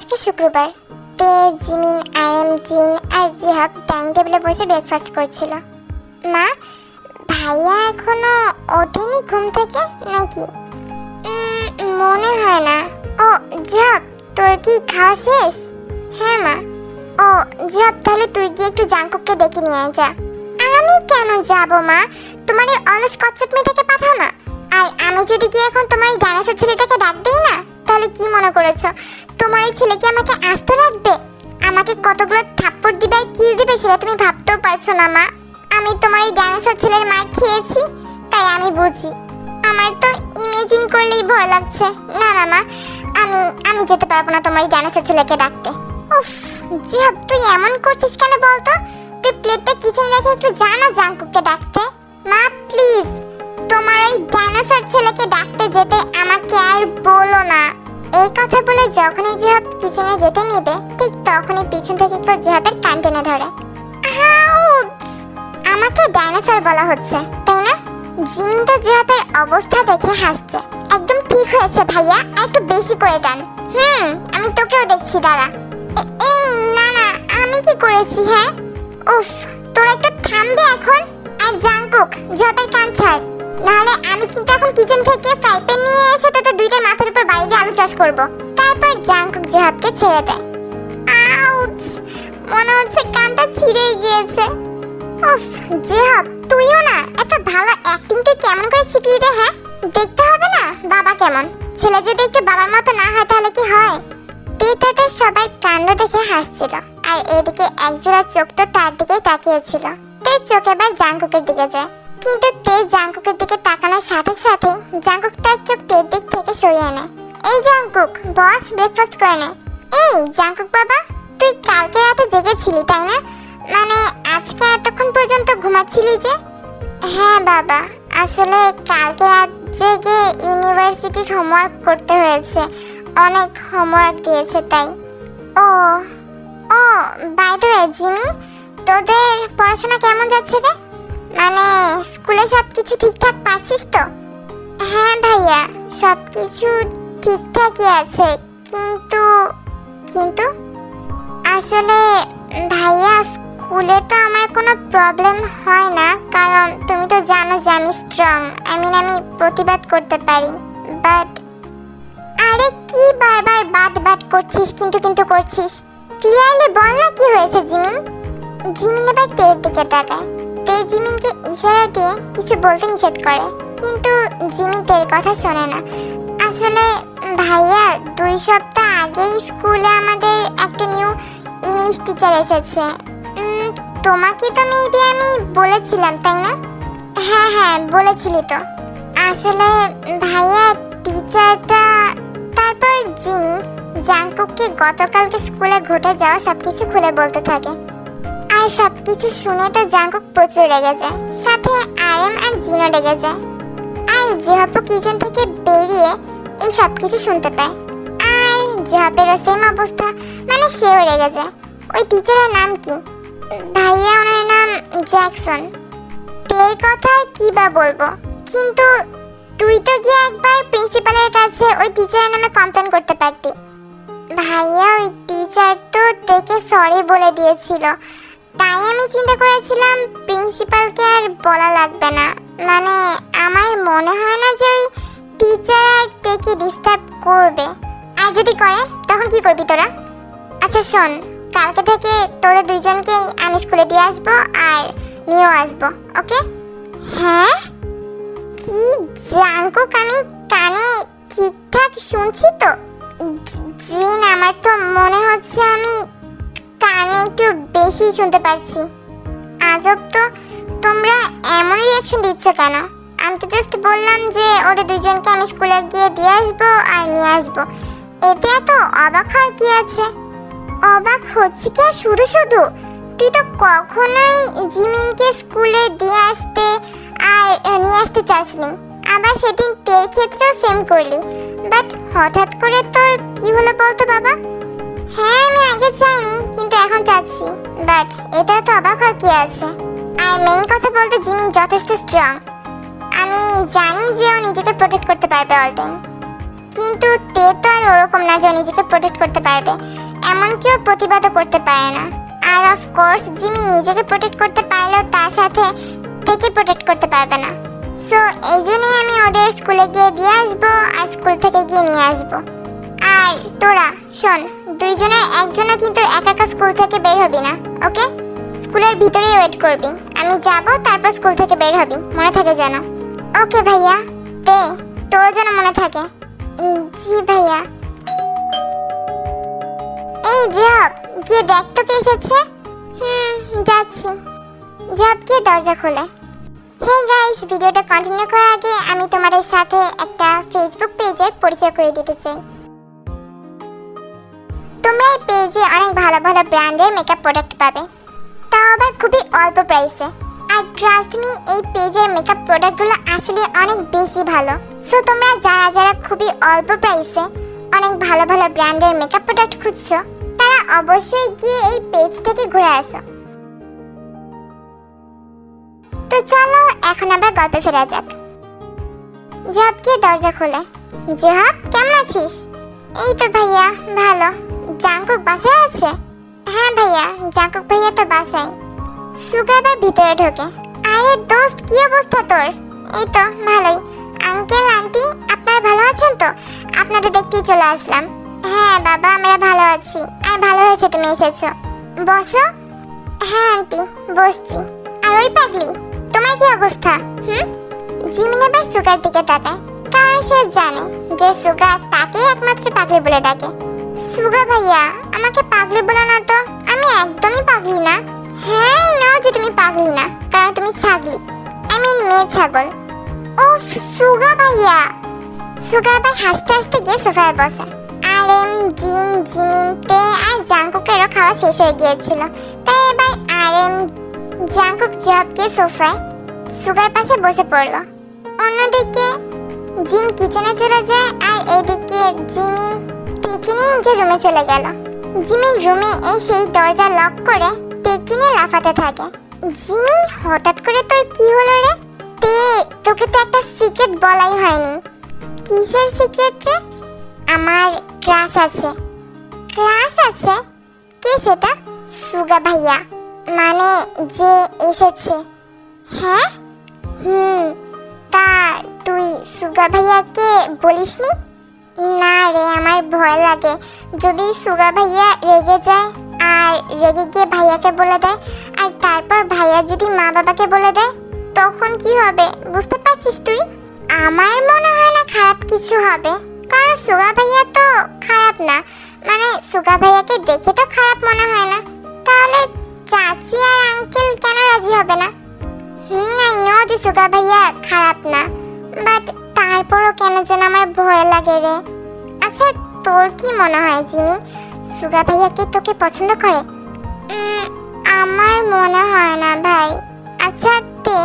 আজকে শুক্রবার। তে, জিমিন আর এম জিন আর জিহাব ডাইনিং টেবিলে বসে ব্রেকফাস্ট করছিল। মা, ভাইয়া এখনও ওঠেনি ঘুম থেকে নাকি? মনে হয় না। ও জিহাব তোর কি খাওয়া শেষ? হ্যাঁ মা। ও জিহাব তাহলে তুই গিয়ে একটু জাঙ্কুককে ডেকে নিয়ে যা। আমি কেন যাব, মা? তোমার এই অলস কচ্ছপ মেয়েটাকে পাঠাও না। আর আমি যদি গিয়ে এখন তোমার এই ডাইনোসর ছেলেটাকে ডাক দিই না, তাহলে কি মনে করেছ? তোমার এই ছেলে কি আমাকে আস্ত রাখবে? আমাকে কতগুলো থাপ্পড় দিবে আর কি দিবে সেটা তুমি ভাবতেও পারছ না, মা। আমি তোমার এই ডাইনোসর ছেলের মার খেয়েছি, তাই আমি বুঝি। আমার তো ইমেজিন করলেই ভয় লাগছে। না না, মা, আমি আমি যেতে পারব না তোমার এই ডাইনোসর ছেলেকে ডাকতে। উফ জিহাব তুই এমন করছিস কেন বলতো? তুই প্লেটটা কিচেনে রেখে একটু জানা জাঙ্কুককে ডাকতে। মা প্লিজ তোমার এই ডাইনোসর ছেলেকে ডাকতে যেতে আমাকে আর বলো না। এই কথা বলে যখনই জিহাব কিচেনে যেতে নিবে, ঠিক তখনই পিছন থেকে কেউ জিহাবের কান টেনে ধরে। আমাকে ডাইনোসর বলা হচ্ছে, তাই না? জিমিন তো জিহাবের অবস্থা দেখে হাসছে। একদম ঠিক হয়েছে ভাইয়া একটু বেশি করে টান হুম, আমি তোকেও দেখছি, দাঁড়া। এই, না না, আমি কি করেছি হ্যাঁ? উফ, তোরা একটু থামবে এখন? আর জাঙ্কুক জবের কান ছাড়। নাহলে আমি কিন্তু এখন কিচেন থেকে ফ্রাই প্যান নিয়ে এসে তোদের বাড়ি দিয়ে আলু চাষ করব। তারপর জাঙ্কুক জেহাবকে ছেড়ে দেয় আউচ! মনে হচ্ছে কানটা ছিঁড়েই গিয়েছে। উফ জেহাব তুইও না এত ভালো অ্যাক্টিং তুই কেমন করে শিখলি রে হ্যাঁ? দেখতে হবে না, বাবা কেমন? ছেলে যদি একটু বাবার মতো না হয় তাহলে কি হয়? তে সবাই কাণ্ড দেখে হাসছিল, আর এদিকে একজোড়া চোখ তো তার দিকে তাকিয়েছিল। তে চোখ এবার জাঙ্কুকের দিকে যায়। কিন্তু তে জাঙ্কুকের দিকে তাকানোর সাথে সাথে জাঙ্কুক তার চোখ তের দিক থেকে সরিয়ে নেয় এই জাঙ্কুক বস ব্রেকফাস্ট করে নে। এই, জাঙ্কুক বাবা, তুই কালকে রাতে জেগেছিলি, তাই না? মানে আজকে এতক্ষণ পর্যন্ত ঘুমাচ্ছিলি যে? হ্যাঁ বাবা, আসলে কালকে রাত জেগে ইউনিভার্সিটির হোমওয়ার্ক করতে হয়েছে। অনেক হোমওয়ার্ক দিয়েছে তাই। ও ও বাই দ্য জিমি, তোদের পড়াশোনা কেমন যাচ্ছে রে? মানে স্কুলে সব কিছু ঠিকঠাক পারছিস তো? হ্যাঁ ভাইয়া সব কিছু ঠিকঠাকই আছে, কিন্তু কিন্তু? আসলে, ভাইয়া, স্কুলে তো আমার কোনো প্রবলেম হয় না, কারণ তুমি তো জানো যে আমি স্ট্রং আই মিন আমি প্রতিবাদ করতে পারি বাট আরে কি বারবার বাট বাট করছিস, কিন্তু কিন্তু করছিস? ক্লিয়ারলি বল না কি হয়েছে, জিমিন? জিমিন এবার তের দিকে তাকায়। তে জিমিনকে ইশারা দিয়ে কিছু বলতে নিষেধ করে। কিন্তু জিমিন তের কথা শোনে না। আসলে ভাইয়া, দুই সপ্তাহ আগেই স্কুলে আমাদের একটা নিউ ইংলিশ টিচার এসেছে। তোমাকে তো মেবি আমি বলেছিলাম, তাই না? হ্যাঁ হ্যাঁ বলেছিলি তো। আসলে ভাইয়া, টিচারটা, তারপর জিমি জাংকুককে গতকালকে স্কুলে ঘটে যাওয়া সবকিছু খুলে বলতে থাকে। আর সবকিছু শুনে তো জাংকুক প্রচুর রেগে যায়। সাথে আরএম আর জিনো রেগে যায়। আর জেহাপু কিচেন থেকে বেরিয়ে এই সব কিছু শুনতে পায়। আর জেহাপেরও সেম অবস্থা মানে সেও রেগে যায়। ওই টিচারের নাম কি? ভাইয়া, ওনার নাম জ্যাকসন। তের কথা আর কি বা বলব? কিন্তু তুই তো গিয়ে একবার প্রিন্সিপালের কাছে ওই টিচারের নামে কমপ্লেন করতে পারতি। ভাইয়া, ওই টিচার তো দেখে সরি বলে দিয়েছিল। তাই আমি চিন্তা করেছিলাম প্রিন্সিপালকে আর বলা লাগবে না। মানে আমার মনে হয় না যে ওই টিচার আর ডিস্টার্ব করবে। আর যদি করে, তখন কি করবি তোরা? আচ্ছা শোন, কালকে থেকে তোদের দুইজনকেই আমি স্কুলে দিয়ে আসব আর নিয়েও আসব, ওকে? হ্যাঁ? কি জাঙ্কুক আমি কানে ঠিকঠাক শুনছি তো। জিন আমার তো মনে হচ্ছে আমি কানে একটু বেশি শুনতে পারছি। আজব তো, তোমরা এমন রিয়াকশন দিচ্ছ কেন? আমি তো জাস্ট বললাম যে ওদের দুজনকে আমি স্কুলে গিয়ে দিয়ে আসব আর নিয়ে আসব। এতে এত অবাক হওয়ার কি আছে? অবাক হচ্ছে কি আর শুধু শুধু? তুই তো কখনোই জিমিনকে স্কুলে দিয়ে আসতে আর নিয়ে আসতে চাসনি। আবার সেদিন তের ক্ষেত্রেও সেম করলি। বাট হঠাৎ করে তোর কি হলো বলতো বাবা? হ্যাঁ আমি আগে চাইনি কিন্তু এখন চাচ্ছি বাট এটা তো অবাক হওয়ার কি আছে? আর মেইন কথা বলতে জিমিন যথেষ্ট স্ট্রং আমি জানি যে ও নিজেকে প্রোটেক্ট করতে পারবে অল টাইম কিন্তু তে তো আর ওরকম না যে ও নিজেকে প্রোটেক্ট করতে পারবে। এমনকি ও প্রতিবাদও করতে পারে না। আর অফ কোর্স জিমি নিজেকে প্রোটেক্ট করতে পারলেও তার সাথে থেকে প্রোটেক্ট করতে পারবে না। সো এই জন্যই আমি ওদের স্কুলে গিয়ে দিয়ে আসব, আর স্কুল থেকে গিয়ে নিয়ে আসব। আর তোরা, শোন দুইজনের একজনও কিন্তু একা একা স্কুল থেকে বের হবি না, ওকে? স্কুলের ভিতরেই ওয়েট করবি। আমি যাব, তারপর স্কুল থেকে বের হবি। মনে থাকে যেন। ওকে ভাইয়া তে তোরও যেন মনে থাকে। জি ভাইয়া। এই জব গিয়ে দেখ তো কে এসেছে। হুম, যাচ্ছি। জব গিয়ে দরজা খোলে। হে গাইস ভিডিওটা কন্টিনিউ করার আগে আমি তোমাদের সাথে একটা ফেসবুক পেজের পরিচয় করে দিতে চাই। তোমরা এই পেজে অনেক ভালো ভালো ব্র্যান্ডের মেকআপ প্রোডাক্ট পাবে। তাও আবার খুবই অল্প প্রাইসে আর ট্রাস্ট মি এই পেজের মেকআপ প্রোডাক্টগুলো আসলে অনেক বেশি ভালো। সো তোমরা যারা যারা খুবই অল্প প্রাইসে অনেক ভালো ভালো ব্র্যান্ডের মেকআপ প্রোডাক্ট খুঁজছো, তারা অবশ্যই গিয়ে এই পেজ থেকে ঘুরে আসো। তো চলো, এখন আবার গল্পে ফেরা যাক। জব গিয়ে দরজা খোলে। জেহাব, কেমন আছিস? এই তো ভাইয়া, ভালো। জাঙ্কুক বাসায় আছে? হ্যাঁ ভাইয়া জাঙ্কুক ভাইয়া তো বাসায়। সুগা ভিতরে ঢোকে। আরে দোস্ত, কি অবস্থা তোর? এই তো, ভালোই। আঙ্কেল, আন্টি, আপনারা ভালো আছেন তো? আপনাদের দেখতেই চলে আসলাম। হ্যাঁ বাবা, আমরা ভালো আছি। আর ভালো হয়েছে তুমি এসেছ। বসো। হ্যাঁ আন্টি, বসছি। আর ওই পাগলি, তোমার কি অবস্থা? হুম? জিমিন এবার সুগার দিকে তাকায়। কারণ সে জানে যে সুগা তাকেই একমাত্র পাগলি বলে ডাকে। সুগা ভাইয়া, আমাকে পাগলি বলো না তো। আমি একদমই পাগলি না। হ্যাঁ নাও যে তুমি পাগলি না, কারণ তুমি ছাগলি। আই মিন মেয়ে ছাগল। ও সুগা ভাইয়া। সুগা ভাই হাসতে হাসতে গিয়ে সোফায় বসে। আর এম জিন, জিমিন, তে আর জাঙ্কুকেরও খাওয়া শেষ হয়ে গিয়েছিল। তাই এবার আর এম জাঙ্কুক জবকে সোফায়, সুগার পাশে বসে পড়ল। অন্যদিকে জিম কিচেনে চলে যায়, আর এদিকে জিমিন টেকিনি নিজের রুমে চলে গেল। জিমিন রুমে এসে দরজা লক করে টেকিনি লাফাতে থাকে। জিমিন হঠাৎ করে তোর কি হলো রে? তে, তোকে তো একটা সিক্রেট বলাই হয়নি। কিসের সিক্রেট রে? আমার ক্রাশ আছে। ক্রাশ আছে? কে সেটা? সুগা ভাইয়া। মানে যে এসেছে। হ্যাঁ? হুম। তা তুই সুগা ভাইয়াকে বলিসনি? না রে, আমার ভয় লাগে। যদি সুগা ভাইয়া রেগে যায়, আর রেগে গিয়ে ভাইয়াকে বলে দেয়, আর তারপর ভাইয়া যদি মা বাবাকে বলে দেয়, তখন কি হবে? বুঝতে পারছিস তুই? আমার মনে হয় না খারাপ কিছু হবে। কারণ সুগা ভাইয়া তো খারাপ না। মানে সুগা ভাইয়াকে দেখে তো খারাপ মনে হয় না। তাহলে চাচি আর আঙ্কেল কেন রাজি হবে না? হুম আই নো যে সুগা ভাইয়া খারাপ না। বাট তারপরও কেন যেন আমার ভয় লাগে রে? আচ্ছা তোর কি মনে হয়, জিমি? সুগা ভাইয়া কি তোকে পছন্দ করে? আমার মনে হয় না ভাই। আচ্ছা তে,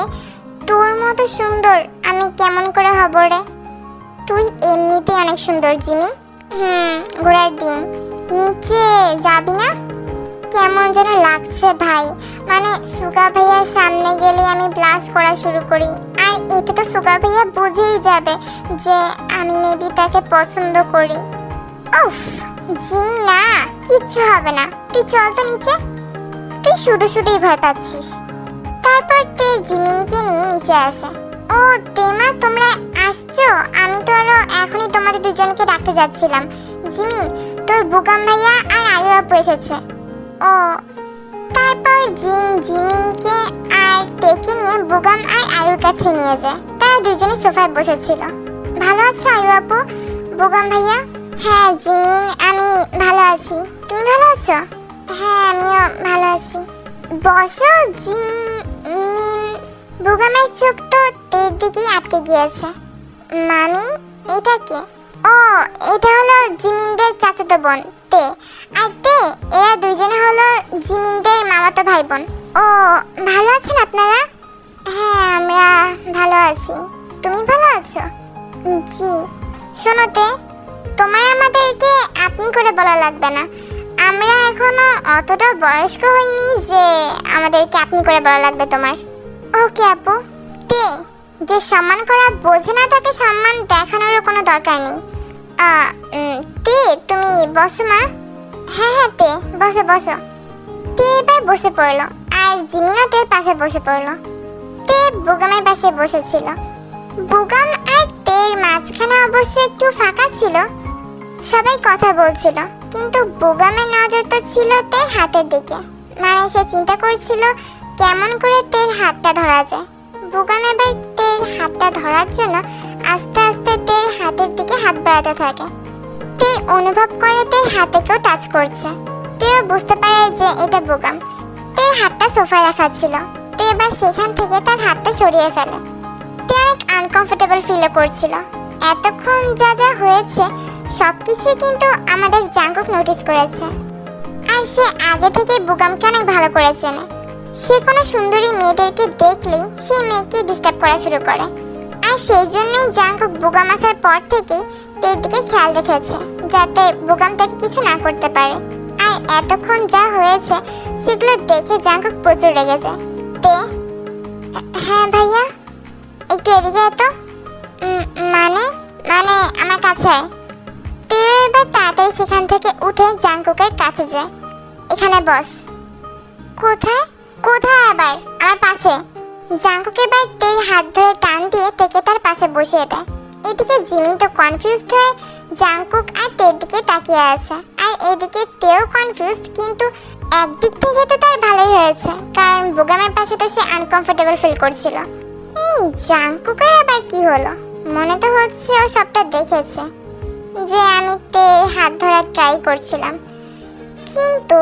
তোর মতো সুন্দর আমি কেমন করে হব রে? তুই এমনিতে অনেক সুন্দর, জিমি। হুম ঘোড়ার ডিম। নিচে যাবি না? কেমন যেন লাগছে ভাই। মানে সুগা ভাইয়ার সামনে গেলে আমি ব্লাশ করা শুরু করি। আর এতে তো সুগা ভাইয়া বুঝেই যাবে যে আমি মেবি তাকে পছন্দ করি। উফ, জিমি না, কিচ্ছু হবে না। তুই চল তো নিচে। তুই শুধু শুধুই ভয় পাচ্ছিস। তারপর তে জিমিনকে নিয়ে নিচে আসে। ও, তেমা, তোমরা আসছো? আমি তো আরও এখনই তোমাদের দুজনকে ডাকতে যাচ্ছিলাম। জিমিন, তোর বুকাম ভাইয়া আর আয়ু আপু এসেছে। ও তারপর জিন জিমিনকে আর টেকে নিয়ে বুগাম আর আয়ুর কাছে নিয়ে যায়। তারা দুজনে সোফায় বসেছিল। ভালো আছো আয়ু আপু বুগাম ভাইয়া? হ্যাঁ জিমিন, আমি ভালো আছি। তুমি ভালো আছো? হ্যাঁ আমিও ভালো আছি। বসো, জিমিন। বুগামের চোখ তো তের দিকেই আটকে গিয়েছে। মামি, এটা কে? ও, এটা হলো জিমিনদের চাচাতো বোন, তে। আর তে, এরা দুজনে হলো জিমিনদের মামাতো ভাই বোন ও, ভালো আছেন আপনারা? হ্যাঁ আমরা ভালো আছি। তুমি ভালো আছো? জি। শোনো তে তোমার আমাদেরকে আপনি করে বলা লাগবে না। আমরা এখনও অতটা বয়স্ক হইনি যে আমাদেরকে আপনি করে বলা লাগবে তোমার। ওকে আপু। তে, যে সম্মান করা বোঝে না তাকে সম্মান দেখানোরও কোনো দরকার নেই। তে, তুমি বসো মা। হ্যাঁ হ্যাঁ তে, বসো বসো। তে এবার বসে পড়ল, আর জিমিনও তের পাশে বসে পড়ল। তে বুগামের পাশে বসেছিল। বুগাম আর তের মাঝখানে অবশ্য একটু ফাঁকা ছিল। সবাই কথা বলছিল, কিন্তু বুগামের নজর তো ছিল তের হাতের দিকে। মানে সে চিন্তা করছিল, কেমন করে তের হাতটা ধরা যায়। বুগাম এবার তের হাতটা ধরার জন্য আস্তে আস্তে তের হাতের দিকে হাত বাড়াতে থাকে। তে অনুভব করে তের হাতে কেউ টাচ করছে। তেও বুঝতে পারে যে এটা বুগাম তের হাতটা সোফায় রাখা ছিল। তে এবার সেখান থেকে তার হাতটা সরিয়ে ফেলে। তে অনেক আনকমফোর্টেবল ফিলও করছিল। এতক্ষণ যা যা হয়েছে, সবকিছুই কিন্তু আমাদের জাঙ্কুক নোটিস করেছে। আর সে আগে থেকেই বুগামকে অনেক ভালো করে চেনে। সে কোনো সুন্দরী মেয়েদেরকে দেখলেই সেই মেয়েকে ডিস্টার্ব করা শুরু করে। আর সেই জন্যই জাঙ্কুক বুগাম আসার পর থেকেই তের দিকে খেয়াল রেখেছে, যাতে বুগাম তাকে কিছু না করতে পারে। আর এতক্ষণ যা হয়েছে, সেগুলো দেখে জাঙ্কুক প্রচুর রেগে যায়। তে হ্যাঁ ভাইয়া, একটু এদিকে এত মানে মানে আমার কাছে। তেও এবার তাড়াতাড়ি সেখান থেকে উঠে জাঙ্কুকের কাছে যায়। এখানে বস। কোথায়? কোথায় আবার? আমার পাশে। জাঙ্কুক এবার তের হাত ধরে টান দিয়ে তেকে তার পাশে বসিয়ে দেয়। এদিকে জিমিন তো কনফিউজড হয়ে জাঙ্কুক আর তের দিকে তাকিয়ে আছে। আর এদিকে তেও কনফিউজড কিন্তু একদিক থেকে তো তার ভালোই হয়েছে, কারণ বুগামের পাশে তো সে আনকমফোর্টেবল ফিল করছিল। এই জাঙ্কুকের আবার কি হলো? মনে তো হচ্ছে ও সবটা দেখেছে, যে আমি তের হাত ধরার ট্রাই করছিলাম। কিন্তু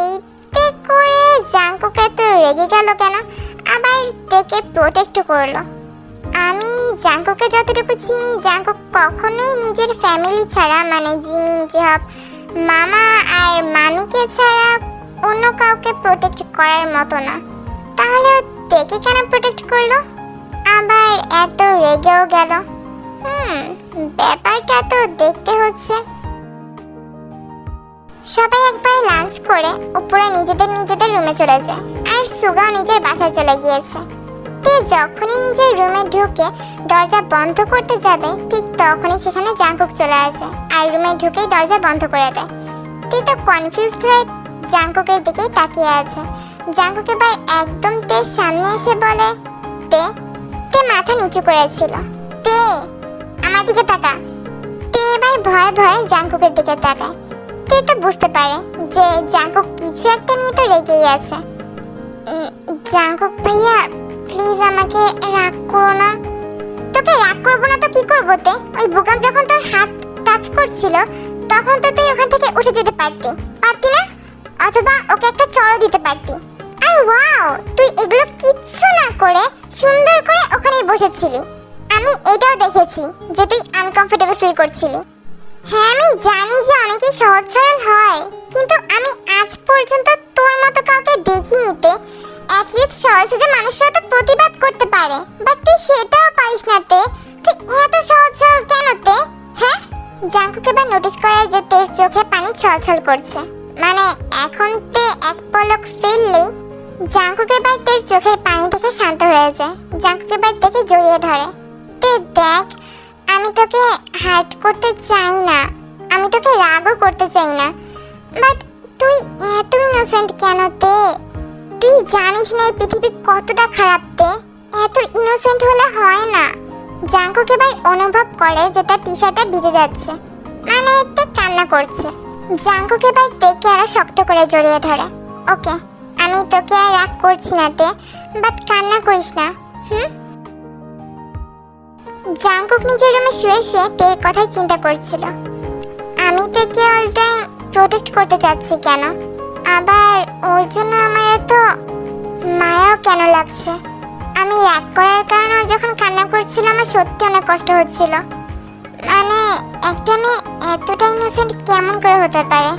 এইতে করে জাঙ্কুক তো রেগে গেল কেন? আবার দেখে প্রোটেক্ট করল। আমি জাঙ্কুকে যতটুকু চিনি, জাঙ্কুক কখনোই নিজের ফ্যামিলি ছাড়া মানে জিমিন, জেহব, মামা আর মামিকে ছাড়া অন্য কাউকে প্রোটেক্ট করার মতো না। তাহলে দেখে কেন প্রোটেক্ট করল? আবার এত রেগেও গেল। হুম, ব্যাপারটা তো দেখতে হচ্ছে। সবাই একবার লাঞ্চ করে, উপরে নিজেদের নিজেদের রুমে চলে যায়। সুগাও নিজের বাসায় চলে গিয়েছে। তে যখনই নিজের রুমে ঢুকে দরজা বন্ধ করতে যাবে, ঠিক তখনই সেখানে জাঙ্কুক চলে আসে আর রুমে ঢুকেই দরজা বন্ধ করে দেয়। তে তো কনফিউজড হয়ে জাঙ্কুকের দিকেই তাকিয়ে আছে। জাঙ্কুক এবার একদম তের সামনে এসে বলে, তে তে মাথা নিচু করেছিল। তে, আমার দিকে তাকা। তে এবার ভয়ে ভয়ে জাঙ্কুকের দিকে তাকায়। তে তো বুঝতে পারে যে জাঙ্কুক কিছু একটা নিয়ে তো রেগেই আছে। জাঙ্কুক ভাইয়া প্লিজ আমাকে রাগ করো না। তোকে রাগ করব না তো কি করব তে? ওই বুকাম যখন তোর হাত টাচ করছিল, তখন তো তুই ওখান থেকে উঠে যেতে পারতি। পারতি না? অথবা ওকে একটা চড়ও দিতে পারতি। আর ওয়াও তুই এগুলো কিচ্ছু না করে সুন্দর করে ওখানেই বসেছিলি। আমি এটাও দেখেছি যে তুই আনকমফোর্টেবল ফিল করছিলি। হ্যাঁ আমি জানি যে অনেকেই সহজ সরল হয়, কিন্তু আমি আজ পর্যন্ত তোর মতো কাউকে দেখিনি তে। অ্যাটলিস্ট সহজ যে মানুষরা তো প্রতিবাদ করতে পারে বাট তুই সেটাও পারিস না তে। তুই এত সহজ সরল কেন তে? হ্যাঁ? জাঙ্কুকে এবার নোটিস করে যে তের চোখে পানি ছলছল করছে। মানে এখন তে এক পলক ফেললেই জাঙ্কুক এবার তের চোখের পানি থেকে শান্ত হয়ে যায়। জাঙ্কুক এবার তেকে জড়িয়ে ধরে। তে দেখ আমি তোকে হার্ট করতে চাই না। আমি তোকে রাগও করতে চাই না। বাট তুই এত ইনোসেন্ট কেন তে? তুই জানিস না এই পৃথিবী কতটা খারাপ তে? এত ইনোসেন্ট হলে হয় না। জাঙ্কুক এবার অনুভব করে যে তার টি শার্টটা ভিজে যাচ্ছে। মানে তে কান্না করছে। জাঙ্কুক এবার তেকে আরও শক্ত করে জড়িয়ে ধরে। ওকে, আমি তোকে আর রাগ করছি না তে বাট কান্না করিস না। হুম? জাঙ্কুক নিজের রুমে শুয়ে শুয়ে তের কথাই চিন্তা করছিল? আমি তেকে অল টাইম প্রোটেক্ট করতে চাচ্ছি কেন? আবার ওর জন্য আমার এত মায়াও কেন লাগছে? আমি রাগ করার কারণে যখন কান্না করছিল, আমার সত্যি অনেক কষ্ট হচ্ছিল। মানে একটা মেয়ে এতটা ইনোসেন্ট কেমন করে হতে পারে?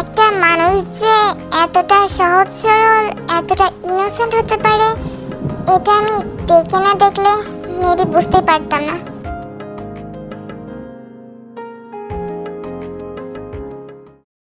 একটা মানুষ যে এতটা সহজ সরল, এতটা ইনোসেন্ট হতে পারে এটা আমি দেখে না দেখলে মেবি বুঝতেই পারতাম না।